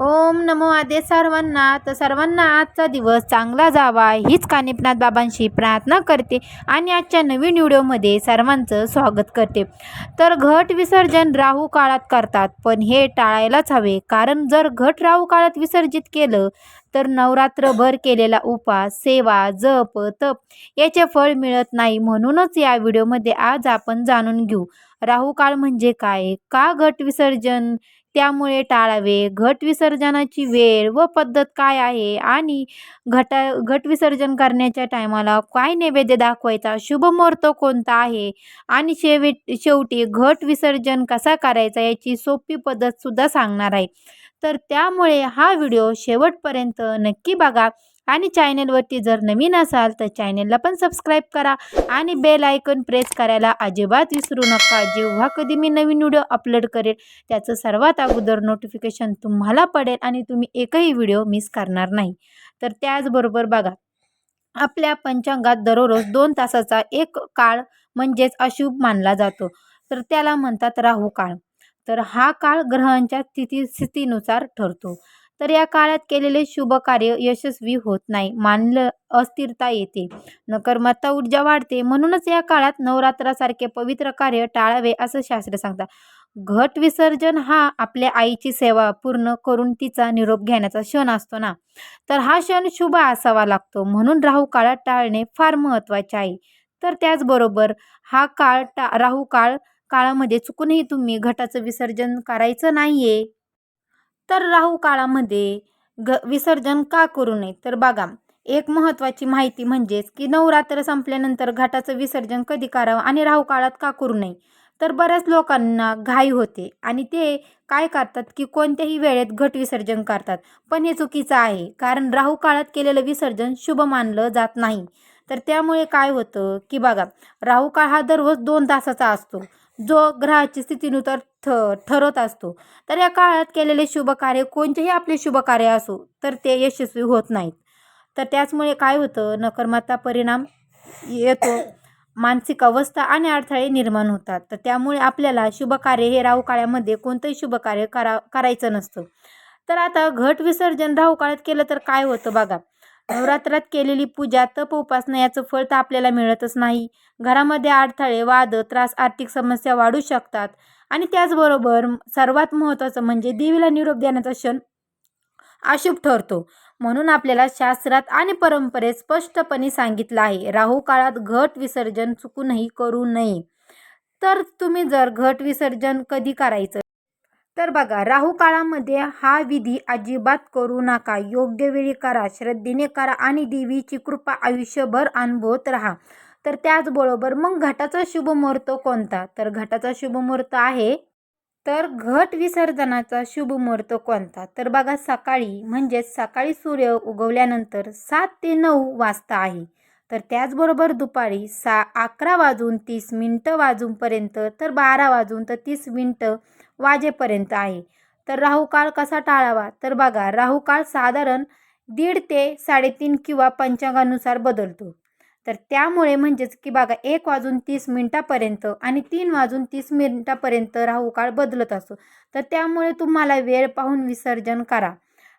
ओम नमो आदे सर्वांना. तर सर्वांना आजचा दिवस चांगला जावा हीच कानिपनाथ बाबांशी प्रार्थना करते आणि आजच्या नवीन व्हिडिओमध्ये सर्वांचं स्वागत करते. तर घट विसर्जन राहू काळात करतात पण हे टाळायलाच हवे. कारण जर घट राहू काळात विसर्जित केलं तर नवरात्रभर केलेला उपास सेवा जप तप याचे फळ मिळत नाही. म्हणूनच या व्हिडिओमध्ये आज आपण जाणून घेऊ. राहू काळ म्हणजे काय? का घट विसर्जन? त्यामुळे टाळावे. घट विसर्जनाची वेळ व पद्धत काय आहे आणि घटा घट विसर्जन करण्याच्या टायमाला काय नैवेद्य दाखवायचा? शुभ मुहूर्त कोणता आहे? आणि शेवट शेवटी घट विसर्जन कसा करायचा याची सोपी पद्धतसुद्धा सांगणार आहे. तर त्यामुळे हा व्हिडिओ शेवटपर्यंत नक्की बघा. आणि चॅनेलवरती जर नवीन असाल तर चॅनेलला पण सबस्क्राईब करा आणि बेल आयकन प्रेस करायला अजिबात विसरू नका. जेव्हा कधी मी नवीन व्हिडिओ अपलोड करेल त्याचं सर्वात अगोदर नोटिफिकेशन तुम्हाला पडेल आणि तुम्ही एकही व्हिडिओ मिस करणार नाही. तर त्याचबरोबर बघा आपल्या पंचांगात दररोज दोन तासाचा एक काळ म्हणजेच अशुभ मानला जातो. तर त्याला म्हणतात राहू काळ. तर हा काळ ग्रहांच्या स्थिती स्थितीनुसार ठरतो. तर या काळात केलेले शुभ कार्य यशस्वी होत नाही. मानलं अस्थिरता येते. नकर्मत्ता ऊर्जा वाढते. म्हणूनच या काळात नवरात्रासारखे पवित्र कार्य टाळावे असं शास्त्र सांगतात. घट विसर्जन हा आपल्या आईची सेवा पूर्ण करून तिचा निरोप घेण्याचा क्षण असतो ना? तर हा क्षण शुभ असावा लागतो. म्हणून राहू काळात टाळणे फार महत्त्वाचे आहे. तर त्याचबरोबर हा काळ टा राहू काळ काळामध्ये चुकूनही तुम्ही घटाचं विसर्जन करायचं नाही आहे तर राहू काळामध्ये ग विसर्जन का करू नये? तर बघा एक महत्त्वाची माहिती म्हणजेच की नवरात्र संपल्यानंतर घटाचं विसर्जन कधी करावं आणि राहू काळात का करू नये? तर बऱ्याच लोकांना घाई होते आणि ते काय करतात की कोणत्याही वेळेत घट विसर्जन करतात. पण हे चुकीचं आहे कारण राहू काळात केलेलं विसर्जन शुभ मानलं जात नाही. तर त्यामुळे काय होतं की बघा राहू काळ हा दररोज दोन तासाचा असतो. जो ग्रहाची स्थितीनुसार ठ ठरत असतो. तर या काळात केलेले शुभ कार्य कोणतेही आपले शुभ कार्य असो तर ते यशस्वी होत नाहीत. तर त्याचमुळे काय होतं? नकर्मता परिणाम येतो. मानसिक अवस्था आणि अडथळे निर्माण होतात. तर त्यामुळे आपल्याला शुभ कार्य हे राहू काळामध्ये कोणतंही शुभ कार्य करा करायचं नसतं. तर आता घट विसर्जन राहू काळात केलं तर काय होतं बघा? नवरात्रात केलेली पूजा तप उपासना याचं फळ तर आपल्याला मिळतच नाही. घरामध्ये अडथळे वाद त्रास आर्थिक समस्या वाढू शकतात. आणि त्याचबरोबर सर्वात महत्त्वाचं म्हणजे देवीला निरोप देण्याचा क्षण अशुभ ठरतो. म्हणून आपल्याला शास्त्रात आणि परंपरेत स्पष्टपणे सांगितलं आहे राहू काळात घट विसर्जन चुकूनही करू नये. तर तुम्ही जर घट विसर्जन कधी करायचं? तर बघा राहू काळामध्ये हा विधी अजिबात करू नका. योग्य वेळी करा श्रद्धेने करा आणि देवीची कृपा आयुष्यभर अनुभवत राहा. तर त्याचबरोबर मग घटाचा शुभ मुहूर्त कोणता? तर घटाचा शुभ मुहूर्त आहे. तर घट विसर्जनाचा शुभ मुहूर्त कोणता? तर बघा सकाळी म्हणजेच सकाळी सूर्य उगवल्यानंतर सात ते नऊ वाजता आहे. तर त्याचबरोबर दुपारी सा अकरा वाजून तीस मिनटं वाजूनपर्यंत तर बारा वाजून तर तीस मिनटं वाजेपर्यंत आहे. तर राहू काळ कसा टाळावा? तर बघा राहू काळ साधारण दीड ते साडेतीन किंवा पंचांगानुसार बदलतो. तर त्यामुळे म्हणजेच की बघा एक वाजून तीस मिनटापर्यंत आणि तीन वाजून तीस मिनटापर्यंत राहू काळ बदलत असतो तर त्यामुळे तुम्हाला वेळ पाहून विसर्जन करा.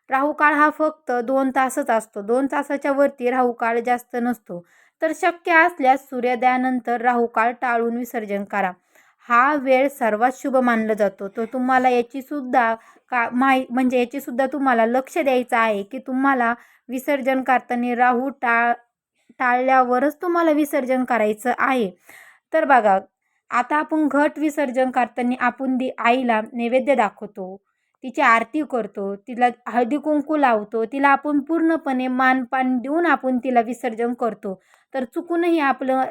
राहू काळ हा फक्त दोन तासच असतो. दोन तासाच्या वरती राहू काळ जास्त नसतो. तर शक्य असल्यास सूर्योदयानंतर राहू काळ टाळून विसर्जन करा. हा वेळ सर्वात शुभ मानला जातो. तर तुम्हाला याची सुद्धा का माहि म्हणजे याची सुद्धा तुम्हाला लक्ष द्यायचं आहे की तुम्हाला विसर्जन करताना राहू टाळ टाळल्यावरच तुम्हाला विसर्जन करायचं आहे. तर बघा आता आपण घट विसर्जन करताना आपण दि आईला नैवेद्य दाखवतो. तिची आरती करतो तिला हळदी कुंकू लावतो तिला आपण पूर्णपणे मानपान देऊन आपण तिला विसर्जन करतो. तर चुकूनही आपलं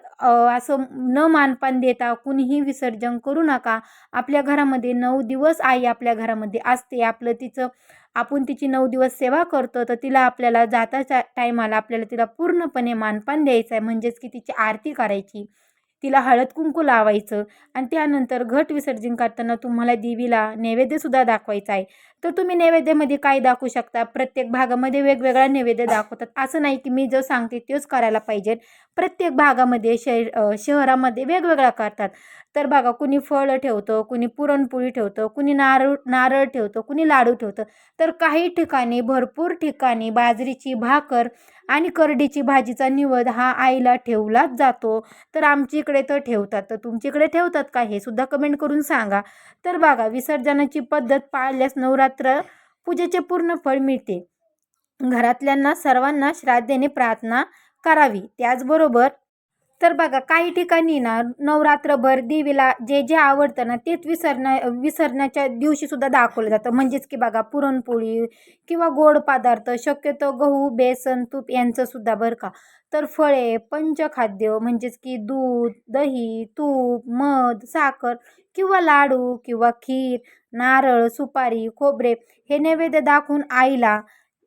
असं न मानपान देता कुणीही विसर्जन करू नका. आपल्या घरामध्ये नऊ दिवस आई आपल्या घरामध्ये असते. आपलं तिचं आपण तिची नऊ दिवस सेवा करतो तर तिला आपल्याला जाताच्या टायमाला आपल्याला तिला पूर्णपणे मानपान द्यायचं आहे म्हणजेच की तिची आरती करायची. तिला हळद कुंकू लावायचं आणि त्यानंतर घट विसर्जन करताना तुम्हाला देवीला नैवेद्यसुद्धा दाखवायचा आहे. तर तुम्ही नैवेद्यामध्ये काय दाखवू शकता? प्रत्येक भागामध्ये वेगवेगळा नैवेद्य दाखवतात. असं नाही की मी जो सांगते तोच करायला पाहिजे. प्रत्येक भागामध्ये शहर शहरामध्ये वेगवेगळा करतात. तर बघा कुणी फळं ठेवतं कुणी पुरणपोळी ठेवतं कुणी नारळ नारळ ठेवतं कुणी लाडू ठेवतं तर काही ठिकाणी भरपूर ठिकाणी बाजरीची भाकर आणि करडीची भाजीचा निवद हा आईला ठेवलाच जातो. तर आमच्या इकडे तर ठेवतात. तर तुमच्याकडे ठेवतात का हे सुद्धा कमेंट करून सांगा. तर बघा विसर्जनाची पद्धत पाळल्यास नवरात्र पूजेचे पूर्ण फळ मिळते. घरातल्यांना सर्वांना श्राद्धेने प्रार्थना करावी. त्याचबरोबर तर बघा काही ठिकाणी ना नवरात्रभर देवीला जे जे आवडतं ना तेच विसरण्या विसरण्याच्या दिवशी सुद्धा दाखवलं जातं. म्हणजेच की बघा पुरणपोळी किंवा गोड पदार्थ शक्यतो गहू बेसन तूप यांचं सुद्धा बरं का. तर फळे पंचखाद्य म्हणजेच की दूध दही तूप मध साखर किंवा लाडू किंवा खीर नारळ सुपारी खोबरे हे नैवेद्य दाखवून आईला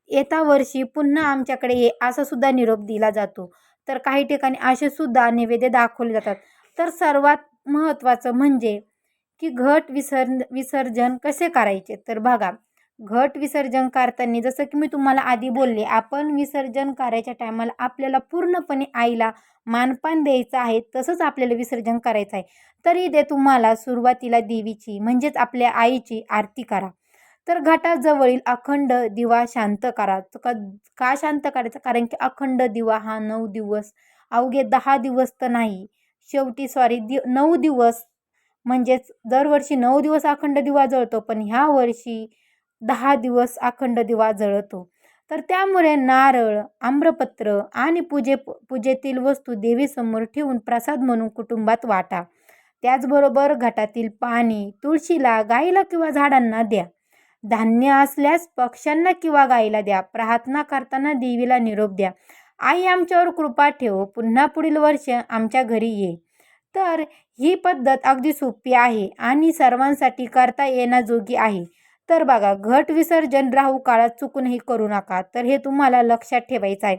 येता वर्षी पुन्हा आमच्याकडे ये असा सुद्धा निरोप दिला जातो. तर काही ठिकाणी असे सुद्धा नैवेद्य दाखवले जातात. तर सर्वात महत्त्वाचं म्हणजे की घट विसर विसर्जन कसे करायचे? तर बघा घट विसर्जन करताना जसं की मी तुम्हाला आधी बोलले आपण विसर्जन करायच्या टायमाला आपल्याला पूर्णपणे आईला मानपान द्यायचं आहे तसंच आपल्याला विसर्जन करायचं आहे. तरी ते तुम्हाला सुरुवातीला देवीची म्हणजेच आपल्या आईची आरती करा. तर घाटाजवळील अखंड दिवा शांत करा. का का शांत करायचा? कारण की अखंड दिवा हा नऊ दिवस अवघे दहा दिवस तर नाही. शेवटी सॉरी दि नऊ दिवस म्हणजेच दरवर्षी नऊ दिवस अखंड दिवा जळतो पण ह्या वर्षी दहा दिवस अखंड दिवा जळतो. तर त्यामुळे नारळ आम्रपत्र आणि पूजे पूजेतील वस्तू देवीसमोर ठेवून प्रसाद म्हणून कुटुंबात वाटा. त्याचबरोबर घाटातील पाणी तुळशीला गाईला किंवा झाडांना द्या. धान्य असल्यास पक्ष्यांना किंवा गाईला द्या. प्रार्थना करताना देवीला निरोप द्या. आई आमच्यावर कृपा ठेव. पुन्हा पुढील वर्ष आमच्या घरी ये. तर ही पद्धत अगदी सोपी आहे आणि सर्वांसाठी करता येण्याजोगी आहे. तर बघा घट विसर्जन राहू काळात चुकूनही करू नका. तर हे तुम्हाला लक्षात ठेवायचं आहे.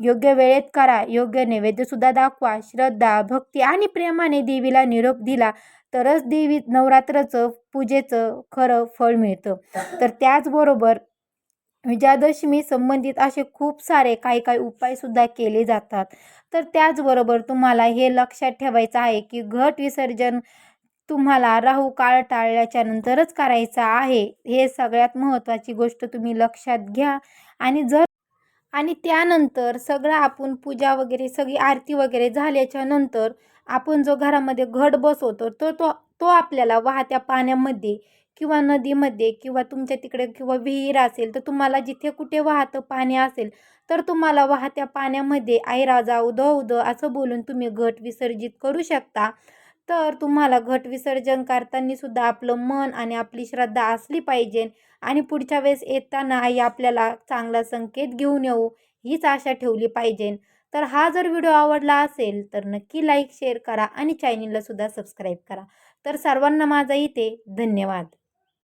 योग्य वेळेत करा. योग्य नैवेद्यसुद्धा दाखवा. श्रद्धा भक्ती आणि प्रेमाने देवीला निरोप दिला तरच देवी नवरात्राचं पूजेचं खरं फळ मिळतं. तर त्याचबरोबर विजयादशमी संबंधित असे खूप सारे काही काही उपायसुद्धा केले जातात. तर त्याचबरोबर तुम्हाला हे लक्षात ठेवायचं आहे की घट विसर्जन तुम्हाला राहू काळ टाळल्याच्या नंतरच करायचं आहे. हे सगळ्यात महत्त्वाची गोष्ट तुम्ही लक्षात घ्या. आणि जर आणि त्यानंतर सगळं आपण पूजा वगैरे सगळी आरती वगैरे झाल्याच्यानंतर आपण जो घरामध्ये घट बसवतो तर तो तो आपल्याला वाहत्या पाण्यामध्ये किंवा नदीमध्ये किंवा तुमच्या तिकडे किंवा विहीर असेल तर तुम्हाला जिथे कुठे वाहतं पाणी असेल तर तुम्हाला वाहत्या पाण्यामध्ये आयरा जाऊ द उद असं बोलून तुम्ही घट विसर्जित करू शकता. तर तुम्हाला घट विसर्जन करताना सुद्धा आपलं मन आणि आपली श्रद्धा असली पाहिजे आणि पुढच्या वेळेस येताना आई आपल्याला चांगला संकेत घेऊन येऊ हीच आशा ठेवली पाहिजे. तर हा जर व्हिडिओ आवडला असेल तर नक्की लाईक शेअर करा आणि चॅनलला सुद्धा सबस्क्राईब करा. तर सर्वांना माझा इथे धन्यवाद.